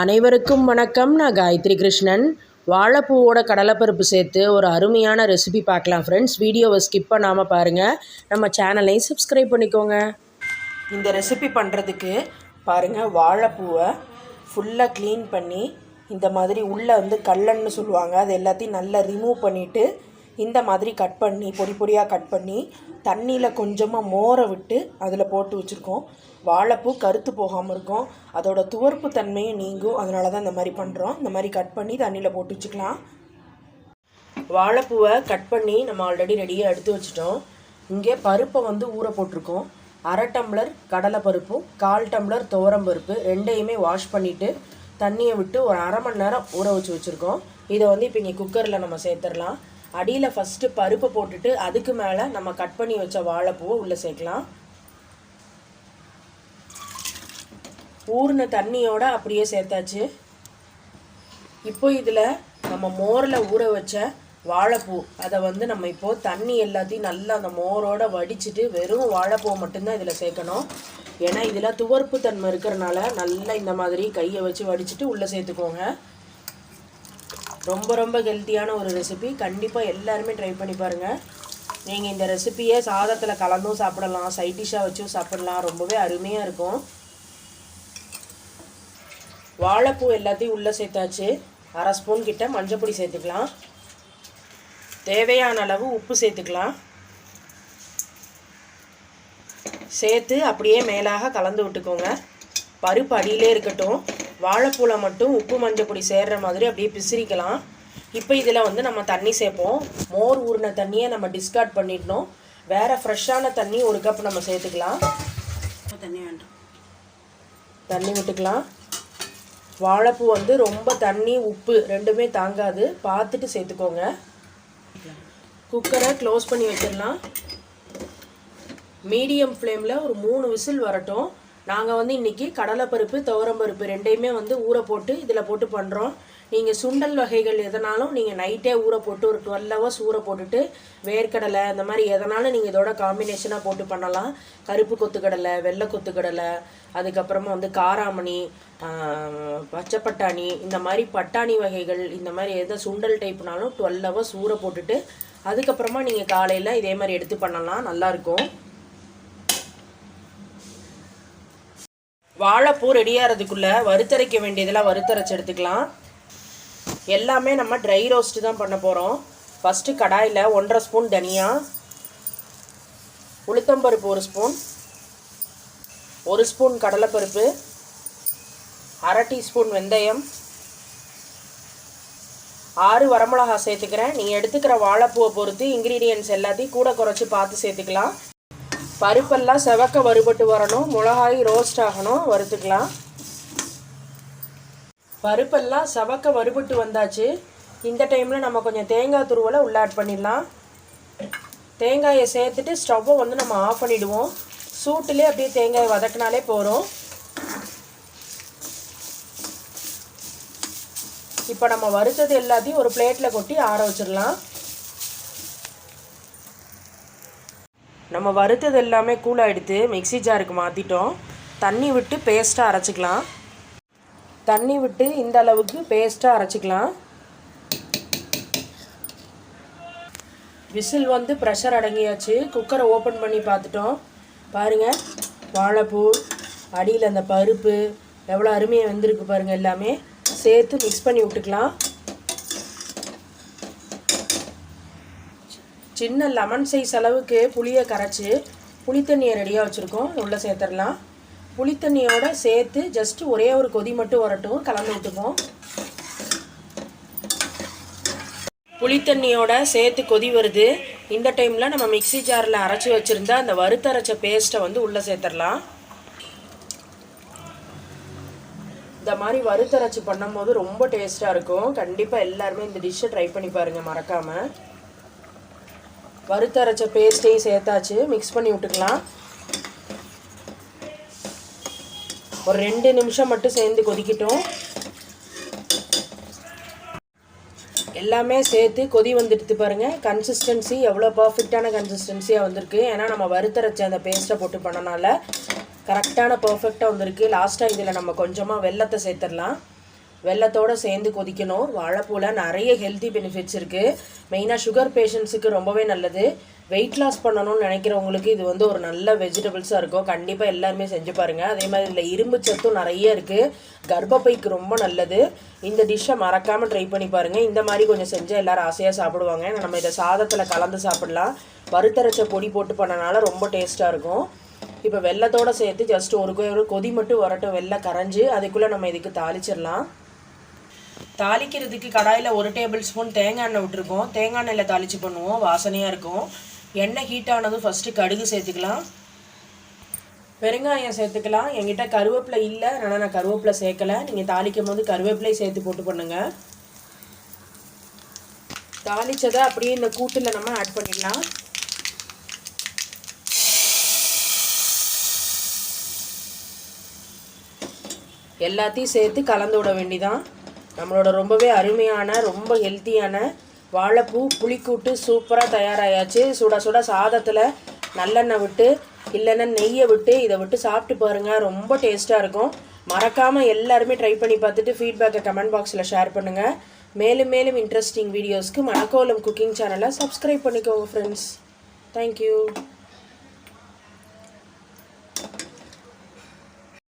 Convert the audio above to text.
அனைவருக்கும் வணக்கம். நான் காயத்ரி கிருஷ்ணன். வாழைப்பூவோட கடலைப்பருப்பு சேர்த்து ஒரு அருமையான ரெசிபி பார்க்கலாம் ஃப்ரெண்ட்ஸ் வீடியோவை ஸ்கிப் பண்ணாமல் பாருங்கள் நம்ம சேனலையும் சப்ஸ்கிரைப் பண்ணிக்கோங்க. இந்த ரெசிபி பண்ணுறதுக்கு பாருங்கள் வாழைப்பூவை ஃபுல்லாக க்ளீன் பண்ணி இந்த மாதிரி உள்ளே வந்து கல்லன்னு சொல்லுவாங்க. அது எல்லாத்தையும் நல்லா ரிமூவ் பண்ணிவிட்டு இந்த மாதிரி கட் பண்ணி பொடி பொடியாக கட் பண்ணி தண்ணியில் கொஞ்சமாக மோரை விட்டு அதில் போட்டு வச்சுருக்கோம். வாழைப்பூ கருத்து போகாமல் இருக்கும். அதோட துவர்ப்பு தன்மையும் நீங்கும். அதனால தான் இந்த மாதிரி பண்ணுறோம் இந்த மாதிரி கட் பண்ணி தண்ணியில் போட்டு வச்சுக்கலாம். வாழைப்பூவை கட் பண்ணி நம்ம ஆல்ரெடி ரெடியாக எடுத்து வச்சிட்டோம். இங்கே பருப்பை வந்து ஊற போட்டிருக்கோம். அரை டம்ளர் கடலை பருப்பும் கால் டம்ளர் துவரம் பருப்பு ரெண்டையுமே வாஷ் பண்ணிவிட்டு தண்ணியை விட்டு ஒரு அரை மணி நேரம் ஊற வச்சு வச்சுருக்கோம். இதை வந்து இப்போ இங்கே குக்கரில் நம்ம சேர்த்துடலாம். அடியில் ஃபஸ்ட்டு பருப்பை போட்டுட்டு அதுக்கு மேலே நம்ம கட் பண்ணி வச்ச வாழைப்பூவை உள்ளே சேர்க்கலாம். ஊறின தண்ணியோட அப்படியே சேர்த்தாச்சு. இப்போ இதில் நம்ம மோரில் ஊற வச்ச வாழைப்பூ அதை வந்து நம்ம இப்போது தண்ணி எல்லாத்தையும் நல்லா அந்த மோரோட வடிச்சிட்டு வெறும் வாழைப்பூவை மட்டும்தான் இதில் சேர்க்கணும். ஏன்னா இதில் துவர்ப்பு தன்மை இருக்கிறனால நல்லா இந்த மாதிரி கையை வச்சு வடிச்சிட்டு உள்ளே சேர்த்துக்கோங்க. ரொம்ப ரொம்ப ஹெல்த்தியான ஒரு ரெசிபி கண்டிப்பாக எல்லாருமே ட்ரை பண்ணி பாருங்கள் நீங்கள் இந்த ரெசிப்பியை சாதத்தில் கலந்தும் சாப்பிடலாம் சைட் டிஷ்ஷாக வச்சும் சாப்பிடலாம். ரொம்பவே அருமையாக இருக்கும். வாழைப்பூ எல்லாத்தையும் உள்ளே சேர்த்தாச்சு. அரை ஸ்பூன் கிட்ட மஞ்சப்பொடி சேர்த்துக்கலாம். தேவையான அளவு உப்பு சேர்த்துக்கலாம். சேர்த்து அப்படியே மேலாக கலந்து விட்டுக்கோங்க. பருப்பு அடியிலே இருக்கட்டும். வாழைப்பூவில் மட்டும் உப்பு மஞ்சள் பொடி சேர்ற மாதிரி அப்படியே பிசிறிக்கலாம். இப்போ இதில் வந்து நம்ம தண்ணி சேர்ப்போம். மோர் ஊறின தண்ணியை நம்ம டிஸ்கார்ட் பண்ணிடணும். வேறு ஃப்ரெஷ்ஷான தண்ணி ஒரு கப் நம்ம சேர்த்துக்கலாம். தண்ணி வேண்டாம். தண்ணி விட்டுக்கலாம். வாழைப்பூ வந்து ரொம்ப தண்ணி உப்பு ரெண்டுமே தாங்காது. பார்த்துட்டு சேர்த்துக்கோங்க. குக்கரை க்ளோஸ் பண்ணி வச்சிடலாம். மீடியம் ஃப்ளேமில் ஒரு மூணு விசில் வரட்டும். நாங்கள் வந்து இன்றைக்கி கடலைப்பருப்பு துவரம்பருப்பு ரெண்டையுமே வந்து ஊற போட்டு இதில் போட்டு பண்ணுறோம் நீங்கள் சுண்டல் வகைகள் எதனாலும் நீங்கள் நைட்டே ஊற போட்டு ஒரு டுவெல் ஹவர்ஸ் ஊற போட்டுட்டு வேர்க்கடலை இந்த மாதிரி எதனாலும் நீங்கள் இதோட காம்பினேஷனாக போட்டு பண்ணலாம். கருப்பு கொத்துக்கடலை வெள்ளை கொத்துக்கடலை அதுக்கப்புறமா வந்து காராமணி பச்சைப்பட்டாணி பச்சை பட்டாணி இந்த மாதிரி பட்டாணி வகைகள் இந்த மாதிரி எதை சுண்டல் டைப்னாலும் டுவெல் ஹவர்ஸ் ஊற போட்டுட்டு அதுக்கப்புறமா நீங்கள் காலையில் இதே மாதிரி எடுத்து பண்ணலாம். நல்லாயிருக்கும் வாழைப்பூ ரெடியாகிறதுக்குள்ளே வறுத்தரைக்க வேண்டியதெல்லாம் வறுத்தரைச்சி எடுத்துக்கலாம். எல்லாமே நம்ம ட்ரை ரோஸ்ட்டு தான் பண்ண போகிறோம் ஃபஸ்ட்டு கடாயில் ஒன்றரை ஸ்பூன் தனியா உளுத்தம்பருப்பு ஒரு ஸ்பூன் ஒரு ஸ்பூன் கடலைப்பருப்பு அரை டீஸ்பூன் வெந்தயம் ஆறு வரமிளகா சேர்த்துக்கிறேன். நீங்கள் எடுத்துக்கிற வாழைப்பூவை பொறுத்து இன்க்ரீடியன்ட்ஸ் எல்லாத்தையும் கூட குறைச்சி பார்த்து சேர்த்துக்கலாம். பருப்பெல்லாம் செவக்க வறுபட்டு வரணும். மிளகாய் ரோஸ்ட் ஆகணும். வறுத்துக்கலாம். பருப்பெல்லாம் செவக்க வறுபட்டு வந்தாச்சு. இந்த டைமில் நம்ம கொஞ்சம் தேங்காய் துருவலை உள்ள ஆட் பண்ணிடலாம். தேங்காயை சேர்த்துட்டு ஸ்டவ்வை வந்து நம்ம ஆஃப் பண்ணிவிடுவோம் சூட்டுலேயே அப்படியே தேங்காயை வதக்கினாலே போகிறோம் இப்போ நம்ம வறுத்தது எல்லாத்தையும் ஒரு பிளேட்டில் கொட்டி ஆற வச்சிடலாம். நம்ம வறுத்தது எல்லாமே கூலாக எடுத்து மிக்ஸி ஜாருக்கு மாற்றிட்டோம் தண்ணி விட்டு பேஸ்ட்டாக அரைச்சிக்கலாம். தண்ணி விட்டு இந்த அளவுக்கு பேஸ்ட்டாக அரைச்சிக்கலாம். விசில் வந்து ப்ரெஷர் அடங்கியாச்சு. குக்கரை ஓப்பன் பண்ணி பார்த்துட்டோம். பாருங்கள் வாழைப்பூ அடியில் அந்த பருப்பு எவ்வளோ அருமையாக வெந்திருக்கு பாருங்கள் எல்லாமே. சேர்த்து மிக்ஸ் பண்ணி விட்டுக்கலாம். சின்ன லெமன் சைஸ் அளவுக்கு புளியை கரைச்சி புளித்தண்ணியை ரெடியாக வச்சுருக்கோம். உள்ளே சேர்த்துடலாம். புளித்தண்ணியோட சேர்த்து ஜஸ்ட் ஒரே ஒரு கொதி மட்டும் வரட்டும். கலந்து விட்டுப்போம் புளித்தண்ணியோட சேர்த்து கொதி வருது. இந்த டைமில் நம்ம மிக்சி ஜாரில் அரைச்சி வச்சுருந்த அந்த வறுத்தரைச்ச பேஸ்ட்டை வந்து உள்ளே சேர்த்துடலாம். இந்த மாதிரி வறுத்தரைச்சி பண்ணும்போது ரொம்ப டேஸ்ட்டாக இருக்கும். கண்டிப்பாக எல்லாருமே இந்த டிஷ்ஷை ட்ரை பண்ணி பாருங்கள் மறக்காமல் வறுத்தரைச்ச பேஸ்ட்டையும் சேர்த்தாச்சு. மிக்ஸ் பண்ணி விட்டுக்கலாம். ஒரு ரெண்டு நிமிஷம் மட்டும் சேர்ந்து கொதிக்கட்டும். எல்லாமே சேர்த்து கொதி வந்துடுத்து பாருங்கள் கன்சிஸ்டன்சி எவ்வளோ பர்ஃபெக்டான கன்சிஸ்டன்சியாக வந்திருக்கு. ஏன்னா நம்ம வறுத்தரைச்ச அந்த பேஸ்ட்டை போட்டு பண்ணனால கரெக்டான பர்ஃபெக்டாக வந்திருக்கு. லாஸ்ட்டாக இதில் நம்ம கொஞ்சமாக வெள்ளத்தை சேர்த்துடலாம். வெள்ளத்தோடு சேர்ந்து கொதிக்கணும். வாழைப்பூவில் நிறைய ஹெல்த்தி பெனிஃபிட்ஸ் இருக்குது மெயினாக சுகர் பேஷண்ட்ஸுக்கு ரொம்பவே நல்லது. வெயிட் லாஸ் பண்ணணும்னு நினைக்கிறவங்களுக்கு இது வந்து ஒரு நல்ல வெஜிடபிள்ஸாக இருக்கும். கண்டிப்பாக எல்லாருமே செஞ்சு பாருங்கள் அதே மாதிரி இதில் இரும்பு சத்தும் நிறைய இருக்குது கர்ப்பப்பைக்கு ரொம்ப நல்லது. இந்த டிஷ்ஷை மறக்காமல் ட்ரை பண்ணி பாருங்கள் இந்த மாதிரி கொஞ்சம் செஞ்சால் எல்லோரும் ஆசையாக சாப்பிடுவாங்க. நம்ம இதை சாதத்தில் கலந்து சாப்பிடலாம். வறுத்தரைச்ச பொடி போட்டு பண்ணனால ரொம்ப டேஸ்ட்டாக இருக்கும். இப்போ வெள்ளத்தோடு சேர்த்து ஜஸ்ட் ஒரு ஒரு கொதி மட்டும் வரட்டும். வெள்ளை கரைஞ்சி அதுக்குள்ளே நம்ம இதுக்கு தாளிச்சிடலாம். தாளிக்கிறதுக்கு கடாயில் ஒரு டேபிள் ஸ்பூன் தேங்காய் எண்ணெய் விட்டுருக்கோம். தேங்காய் எண்ணெயில் தாளித்து பண்ணுவோம். வாசனையாக இருக்கும். எண்ணெய் ஹீட் ஆனதும் ஃபஸ்ட்டு கடுகு சேர்த்துக்கலாம். பெருங்காயம் சேர்த்துக்கலாம். என்கிட்ட கருவேப்பிலை இல்லை. அதனால் நான் கருவேப்பிலை சேர்க்கலை. நீங்கள் தாளிக்கும் போது கருவேப்பிலை சேர்த்து போட்டு பண்ணுங்கள் தாளிச்சதை அப்படியே இந்த கூட்டில் நம்ம ஆட் பண்ணிடலாம் எல்லாத்தையும் சேர்த்து கலந்து விட வேண்டிதான். நம்மளோட ரொம்பவே அருமையான ரொம்ப ஹெல்த்தியான வாழைப்பூ புளிக்கூட்டு சூப்பராக தயாராயாச்சு. சுட சுட சாதத்தில் நல்லெண்ணெய் விட்டு இல்லைன்னா நெய்யை விட்டு இதை விட்டு சாப்பிட்டு பாருங்கள் ரொம்ப டேஸ்ட்டாக இருக்கும். மறக்காமல் எல்லாருமே ட்ரை பண்ணி பார்த்துட்டு ஃபீட்பேக்கை கமெண்ட் பாக்ஸில் ஷேர் பண்ணுங்கள் மேலும் மேலும் இன்ட்ரெஸ்டிங் வீடியோஸ்க்கு மணக்கோலம் குக்கிங் சேனலை சப்ஸ்கிரைப் பண்ணிக்கோங்க ஃப்ரெண்ட்ஸ் தேங்க்யூ